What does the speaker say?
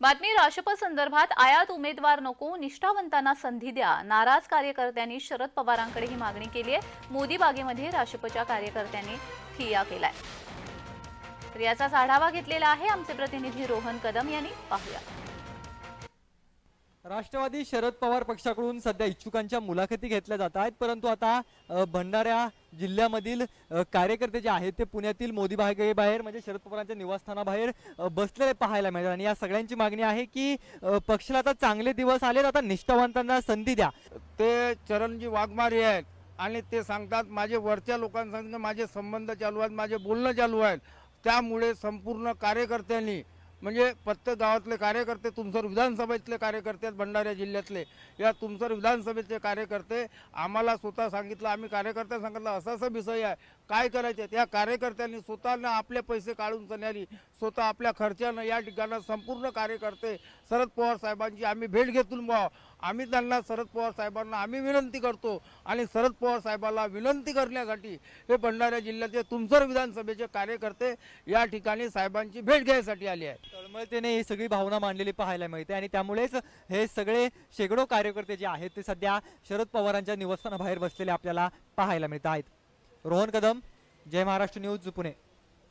बातमी राशप संदर्भात आयात उमेदवार नको निष्ठावंतांना संधी द्या. नाराज कार्यकर्त्यांनी शरद पवारांकडे ही मागणी केली आहे. मोदी बागेमध्ये राशपच्या कार्यकर्त्यांनी ठिय्या केलाय. तर याचाच आढावा घेतलेला आहे आमचे प्रतिनिधी रोहन कदम यांनी. पाहूया. राष्ट्रवादी शरद पवार पक्षाकडून सध्या इच्छुकांच्या मुलाखती घेतल्या जात आहेत परंतु आता भंडाऱ्या भंडारा जिल्ह्यामधील कार्यकर्ते जे आहेत ते पुण्यातील मोदी बाहेर म्हणजे शरद पवारांच्या निवासस्थानाबाहेर बसलेले पाहायला मिळतात. आणि या सगळ्यांची मागणी आहे की पक्षाला आता चांगले दिवस आले आता निष्ठावंतांना संधी द्या. ते चरणजी वाघमारे आहेत आणि ते सांगतात माझे वरच्या लोकांसंग माझे संबंध चालू आहेत माझे बोलणं चालू आहेत. त्यामुळे संपूर्ण कार्यकर्त्यांनी म्हणजे प्रत्येक गावातले कार्यकर्ते तुमसर विधानसभेतले कार्यकर्ते आहेत भंडारा जिल्ह्यातले. या तुमसर विधानसभेचे कार्यकर्ते आम्हाला स्वतः सांगितलं आम्ही कार्यकर्त्यांना सांगितलं असा असा विषय आहे. काय करायचे त्या कार्यकर्त्यांनी स्वतःनं आपले पैसे काढून सण्याली स्वतः आपल्या खर्चानं या ठिकाणी संपूर्ण कार्यकर्ते शरद पवार साहेबांची आम्ही भेट घेतून बा आम्ही त्यांना शरद पवार साहेबांना आम्ही विनंती करतो आणि शरद पवार साहेबांना विनंती करण्यासाठी हे भंडारा जिल्ह्याचे तुमसर विधानसभेचे कार्यकर्ते या ठिकाणी साहेबांची भेट घ्यायसाठी आले आहेत. तळमळतेने ही सगळी भावना मांडलेली पाहायला मिळते आणि त्यामुळेच हे सगळे शेकडो कार्यकर्ते जे आहेत ते सध्या शरद पवारांच्या निवासस्थानाबाहेर बसलेले आपल्याला पाहायला मिळत आहेत. रोहन कदम जय महाराष्ट्र न्यूज पुणे.